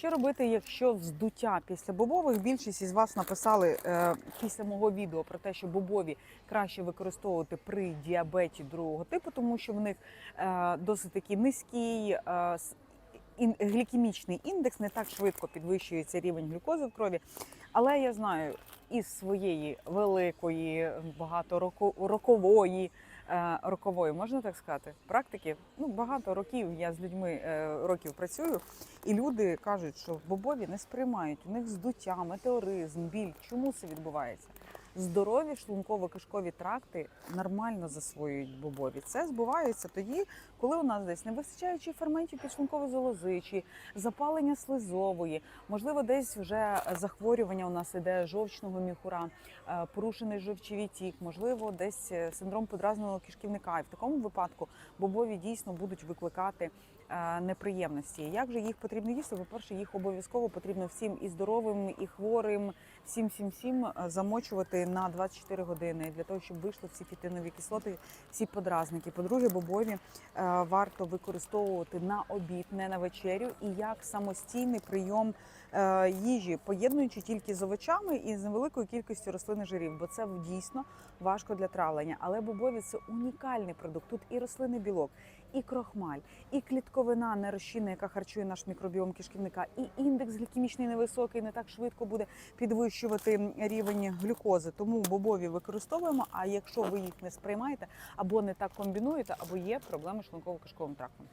Що робити, якщо вздуття після бобових? Більшість із вас написали е, після мого відео про те, що бобові краще використовувати при діабеті другого типу, тому що в них е, досить такий низький е, глікемічний індекс, не так швидко підвищується рівень глюкози в крові. Але я знаю із своєї великої, багаторокової, е, рокової, можна так сказати, практики. Ну, багато років я з людьми е, років працюю, і люди кажуть, що бобові не сприймають. У них здуття, метеоризм, біль. Чому це відбувається? Здорові шлунково-кишкові тракти нормально засвоюють бобові. Це збувається тоді, коли у нас десь не вистачаючи ферментів підшлункової залози, чи запалення слизової, можливо, десь вже захворювання у нас іде жовчного міхура, е, порушений жовчовий тік, можливо, десь е, синдром подразненого кишківника. І в такому випадку бобові дійсно будуть викликати е, неприємності. Як же їх потрібно їсти? По-перше, їх обов'язково потрібно всім і здоровим, і хворим, всім всім всім е, на 24 години для того, щоб вийшли всі фітинові кислоти, всі подразники. По-друге, бобові е, варто використовувати на обід, не на вечерю, і як самостійний прийом е, їжі, поєднуючи тільки з овочами і з невеликою кількістю рослинних жирів, бо це дійсно важко для травлення. Але бобові це унікальний продукт. Тут і рослинний білок, і крохмаль, і клітковина нерозчинна, яка харчує наш мікробіом кишківника, і індекс глікемічний невисокий, не так швидко буде підвищувати рівень глюкози. Тому бобові використовуємо. А якщо ви їх не сприймаєте або не так комбінуєте, або є проблеми з шлунково-кишковим трактом.